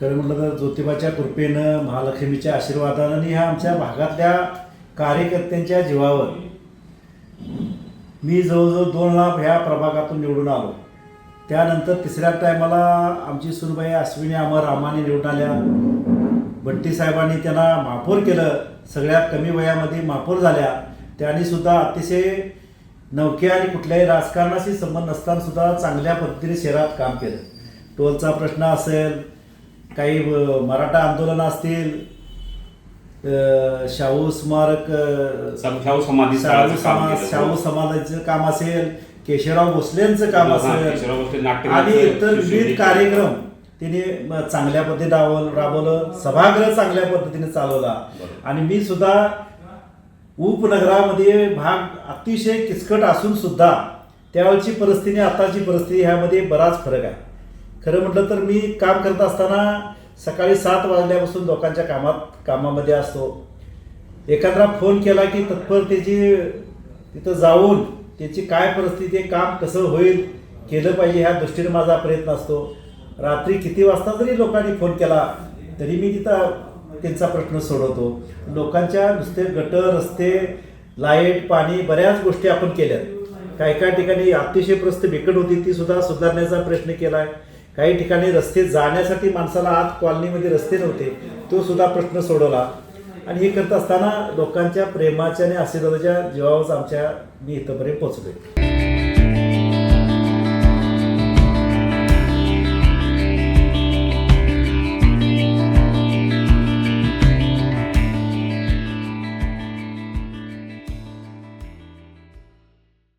खरं म्हटलं तर ज्योतिबाच्या कृपेनं महालक्ष्मीच्या आशीर्वादानं आणि ह्या आमच्या भागातल्या कार्यकर्त्यांच्या जीवावर मी जवळजवळ दोन लाख ह्या प्रभागातून निवडून आलो. त्यानंतर तिसऱ्या टायमाला आमची सुनबाई अश्विनी अमर रामाने निवडून आल्या. भट्टी साहेबांनी त्यांना महापौर केलं. सगळ्यात कमी वयामध्ये महापौर झाल्या. त्यांनी सुद्धा अतिशय नवख्या आणि कुठल्याही राजकारणाशी संबंध नसताना सुद्धा चांगल्या पद्धतीने शहरात काम केलं. टोलचा प्रश्न असेल काही मराठा आंदोलन असतील शाहू स्मारक शाहू समाधी शाहू समाज. शाहू समाजाचं काम असेल केशवराव भोसलेंचं काम असेल आणि इतर विविध. कार्यक्रम तिने चांगल्या पद्धतीने राबवलं राबवलं सभागृह चांगल्या पद्धतीने चालवला. आणि मी सुद्धा उपनगरामध्ये भाग अतिशय किचकट असून सुद्धा त्यावेळची परिस्थिती आताची परिस्थिती ह्यामध्ये बराच फरक आहे खरं म्हटलं तर मी काम करत असताना सकाळी सात वाजल्यापासून लोकांच्या कामात कामामध्ये असतो. एखादा फोन केला की तत्पर त्याची तिथं जाऊन त्याची काय परिस्थिती काम कसं होईल केलं पाहिजे ह्या दृष्टीने माझा प्रयत्न असतो. रात्री किती वाजता जरी लोकांनी फोन केला तरी मी तिथं त्यांचा प्रश्न सोडवतो. लोकांच्या नुसते गटर रस्ते लाइट पाणी बऱ्याच गोष्टी आपण केल्यात. काही काही ठिकाणी अतिशय प्रस्त बिकट होती ती सुद्धा सुधारण्याचा प्रयत्न केला आहे काही ठिकाणी रस्ते जाण्यासाठी माणसाला आत कॉलनीमध्ये रस्ते नव्हते. तो सुद्धा प्रश्न सोडवला. आणि हे करत असताना लोकांच्या प्रेमाच्या आणि आशीर्वादाच्या जीवावर आमच्या मी इथंपर्यंत आहे